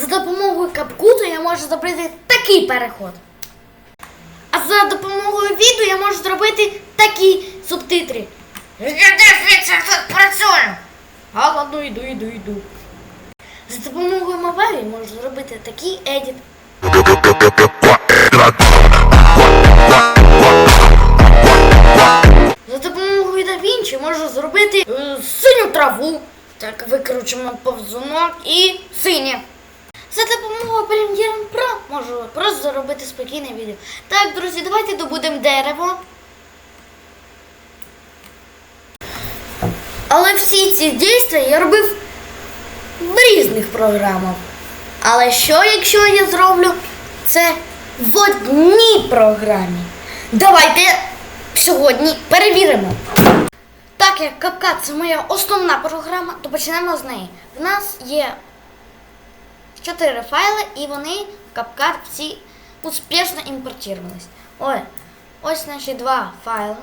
За допомогою капкуту я можу зробити такий переход. А за допомогою відео я можу зробити такі субтитри. Я десь тут працюю. А ладно, йду, йду, йду. За допомогою Мавері можу зробити такий едіт. За допомогою DaVinci можу зробити е, синю траву. Так, викручимо повзунок і синє. За допомогою Blender Pro можу просто зробити спокійне відео. Так, друзі, давайте добудемо дерево. Але всі ці дійства я робив в різних програмах. Але що, якщо я зроблю це в одній програмі? Давайте сьогодні перевіримо. Так як CapCut це моя основна програма, то почнемо з неї. В нас є чотири файли, і вони в CapCut всі успішно імпортувались. Ой, ось наші два файли.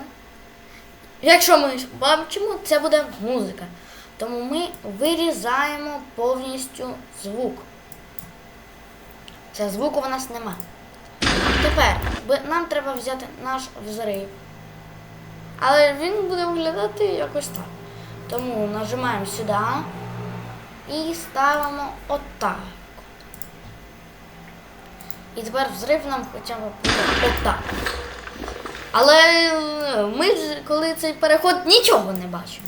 Якщо ми бачимо, це буде музика. Тому ми вирізаємо повністю звук. Це звуку в нас нема. Тепер нам треба взяти наш взрив. Але він буде виглядати якось так. Тому нажимаємо сюди і ставимо отак. І тепер взрив нам хоча б отак. Але е, ми коли цей переход нічого не бачимо.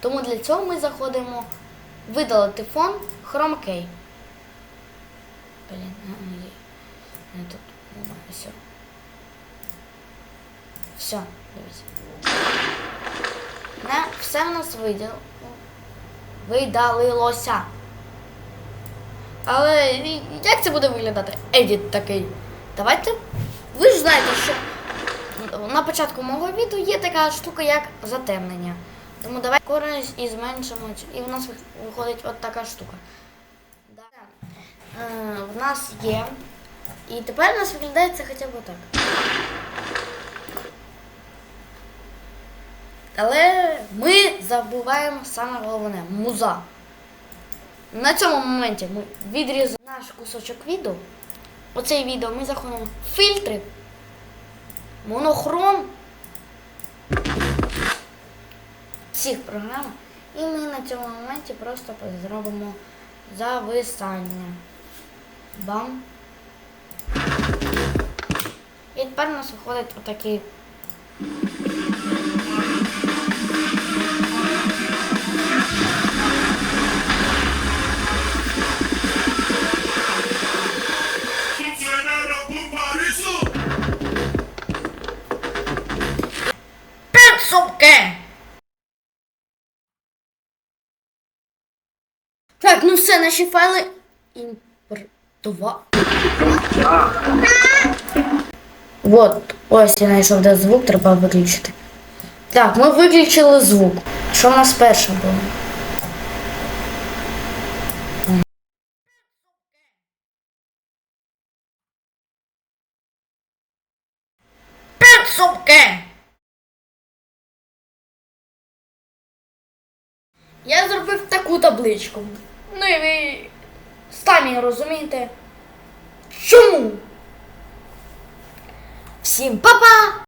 Тому для цього ми заходимо видалити фон Key. Блін, а, є. Не тут. Немає. Все. Все, дивіться. Не, все в нас виділ... Але як це буде виглядати? Едіт такий. Давайте. Ви ж знаєте, що на початку мого відео є така штука, як затемнення. Тому давайте корінь і зменшимо, і в нас виходить от така штука. Да. Е, в нас є. І тепер у нас виглядає це хоча б так. Але ми забуваємо саме головне муза. На цьому моменті ми відрізаємо наш кусочок відео. Оцей відео ми заходимо в фільтри, монохром всіх програм. І ми на цьому моменті просто зробимо зависання. Бам. І тепер у нас виходить отакий. Так, ну все, наші файли імпортува. Вот, ось я знайшов, де звук, треба виключити. Так, ми виключили звук. Що в нас перше було? Підсумки! Я зробив таку табличку. І ви самі розумієте. Чому? Всім па-па!